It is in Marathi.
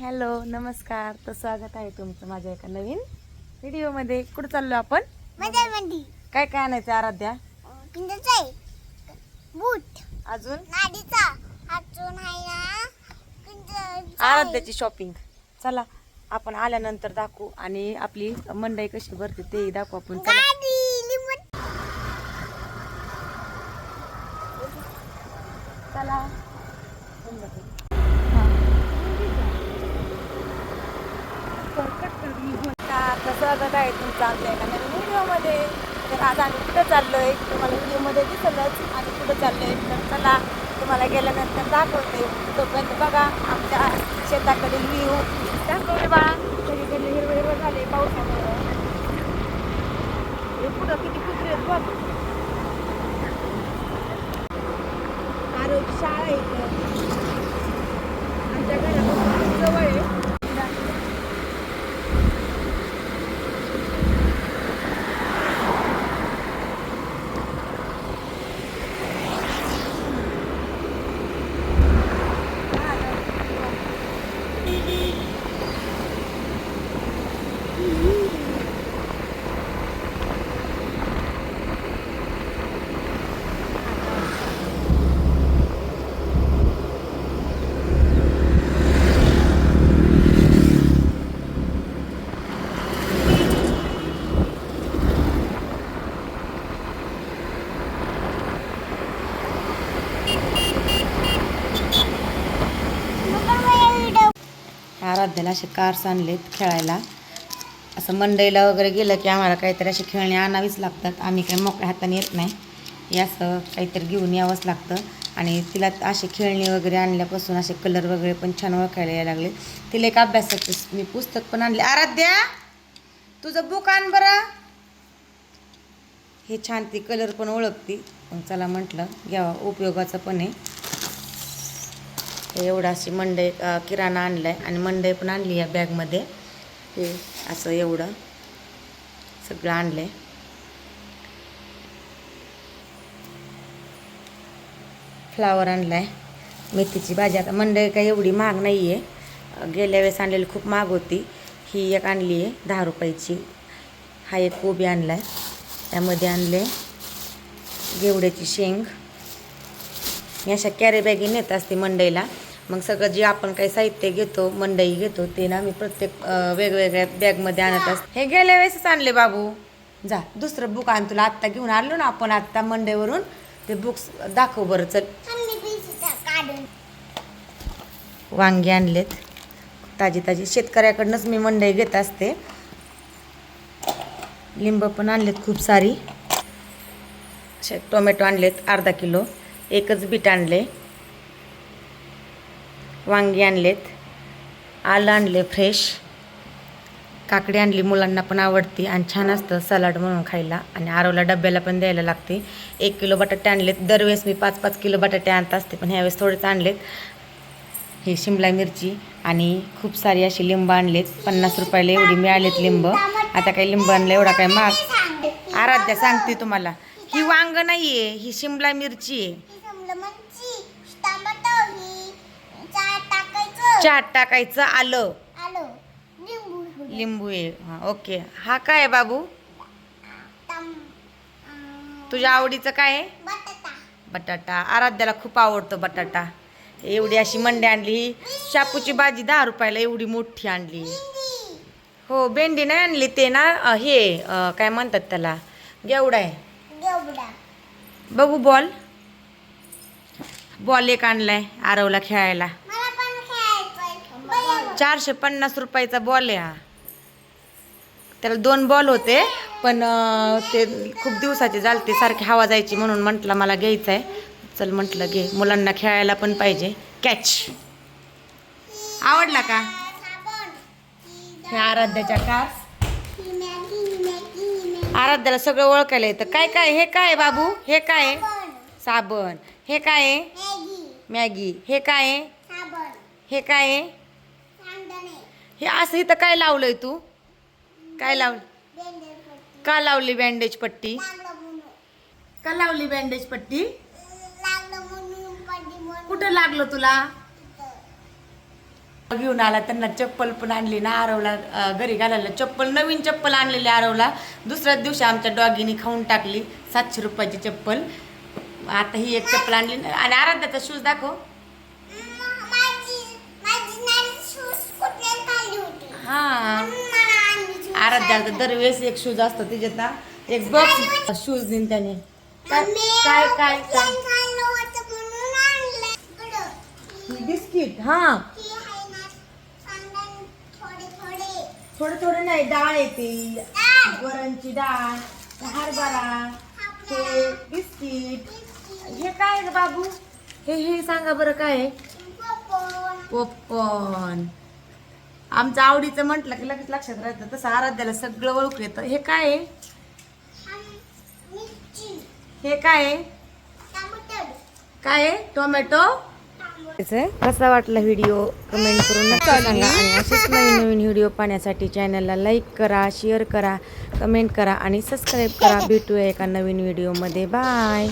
हॅलो नमस्कार. तर स्वागत आहे तुमचं माझ्या एका नवीन व्हिडिओमध्ये. कुठं चाललो आपण? काय काय आणायचं आराध्या? बूट. अजून? आराध्याची शॉपिंग चला आपण आल्यानंतर दाखवू आणि आपली मंडई कशी भरते ते दाखवू आपण. चला. गाडी काय चला चाललंय का आहे नवीन व्हिडिओमध्ये. तर आज आम्ही कुठं चाललोय तुम्हाला व्हिडिओमध्ये दिसलंच. आणि कुठं चाललोय तर चला तुम्हाला गेल्यानंतर दाखवते. तोपर्यंत बघा आमच्या शेताकडे व्ह्यू. दाखवले बाळा सगळीकडे हिरवं हिरवं झाले पावसामुळं. हे पुढं किती कुत्रे आहेत बघ. आरोग्य शाळा आहे इथं आमच्या घरापासून जवळ आहे आराध्याला असे कार्स आणलेत खेळायला. असं मंडईला वगैरे गेलं की आम्हाला काहीतरी अशी खेळणी आणावीच लागतात. आम्ही काही मोकळ्या हाताने येत नाही. असं काहीतरी घेऊन यावंच लागतं. आणि तिला अशी खेळणी वगैरे आणल्यापासून असे कलर वगैरे पण छान ओळखायला यायला लागले तिला एक अभ्यासाचं मी पुस्तक पण आणले. आराध्या तुझं बुक आण बरं. हे छान ती कलर पण ओळखती. मग चला म्हटलं घ्यावा. उपयोगाचं पण आहे. एवढं अशी मंडई किराणा आणला आहे आणि मंडई पण आणली या बॅगमध्ये. हे असं एवढं सगळं आणलं आहे फ्लावर आणला आहे मेथीची भाजी. आता मंडई काही एवढी महाग नाही आहे गेल्या वेळेस आणलेली खूप महाग होती. ही एक आणली आहे दहा रुपयाची. हा एक कोबी आणला आहे त्यामध्ये आणले गेवड्याची शेंग. मी अशा कॅरी बॅगी नेत असते मंडईला. मग सगळं जे आपण काही साहित्य घेतो मंडई घेतो ते ना मी प्रत्येक वेगवेगळ्या बॅगमध्ये आणत असते. हे गेल्या वेळेसच आणले बाबू. जा दुसरं बुक आण तुला. आत्ता घेऊन आलो ना आपण आत्ता मंडईवरून. ते बुक्स दाखव बरं चल. वांगी आणलेत. ताजी ताजी. शेतकऱ्याकडनंच मी मंडई घेत असते. लिंब पण आणलेत खूप सारी. असे टोमॅटो आणलेत अर्धा किलो. एकच बीट आणले. वांगी आणलेत. आलं आणले फ्रेश काकडी आणली मुलांना पण आवडती आणि छान असतं सलाड म्हणून खायला. आणि आरवला डब्याला पण द्यायला लागते. एक किलो बटाटे आणलेत. दरवेळेस मी पाच पाच किलो बटाटे आणत असते पण ह्यावेळेस थोडेच आणलेत. हे शिमला मिरची आणि खूप सारी अशी लिंब आणलेत. पन्नास रुपयाला एवढी मिळालेत लिंब. आता काही लिंब आणलं एवढा काय माग आराध्या सांगते तुम्हाला. ही वांग नाही आहे ही शिमला मिरची आहे. चाट टाकायचं. आलं. आलो. लिंबू हां ओके. हा काय बाबू? तुझ्या आवडीचं काय आहे? बटाटा. बटाटा. आराध्याला खूप आवडतो बटाटा. एवढी अशी मंडी आणली. ही शापूची भाजी दहा रुपयाला एवढी मोठी आणली. हो भेंडी नाही आणली ते ना हे काय म्हणतात त्याला? गेवडा आहे. बघू बॉल. बॉल एक आणलाय आरवला खेळायला. चारशे पन्नास रुपयाचा बॉल आहे हा. त्याला दोन बॉल होते पण ते खूप दिवसाचे झालते सारखी हवा जायची म्हणून म्हटलं मला घ्यायचं आहे चल म्हटलं घे मुलांना खेळायला पण पाहिजे. कॅच आवडला का? साबण हे आराध्याच्या मॅगी आराध्याला सगळं ओळखायला येतं. काय काय हे काय बाबू? हे काय साबण. हे काय आहे? मॅगी. मॅगी. हे काय आहे? हे काय आहे? हे असं इथं काय लावलंय तू? काय लावलं पट्टी. का लावली बँडेज पट्टी? का लावली बँडेज पट्टी? कुठं लागलं तुला? घेऊन आला त्यांना चप्पल पण आणली ना आरवला घरी घालायला. चप्पल नवीन चप्पल आणलेली आरवला. दुसऱ्याच दिवशी आमच्या डॉगीने खाऊन टाकली सातशे रुपयाची चप्पल. आता ही एक चप्पल आणली ना- आणि आराध्याचा शूज दाखव. हा. आराध्याला तर दरवेळेस एक शूज असतो त्याच्यात ना एक बॉक्स शूज देईन त्याने. काय काय काय बिस्किट हा थोडे थोडे. थोडं थोडं नाही डाळ येते. वरणची डाळ हरभरा ते बिस्किट. हे काय ग बाबू? हे हे सांगा बरं काय. पॉपकॉर्न आमचं आवडीचं म्हटलं की लगेच लक्षात राहतं तसं आराध्याला सगळं ओळखू येतं. हे काय. हे काय. काय आहे? टोमॅटो. कसा वाटला व्हिडिओ? कमेंट करून नक्की सांगा. आणि असेच नवीन नवीन व्हिडिओ पाहण्यासाठी चॅनलला लाईक करा शेअर करा कमेंट करा आणि सबस्क्राईब करा. भेटूया एका नवीन व्हिडिओमध्ये. बाय.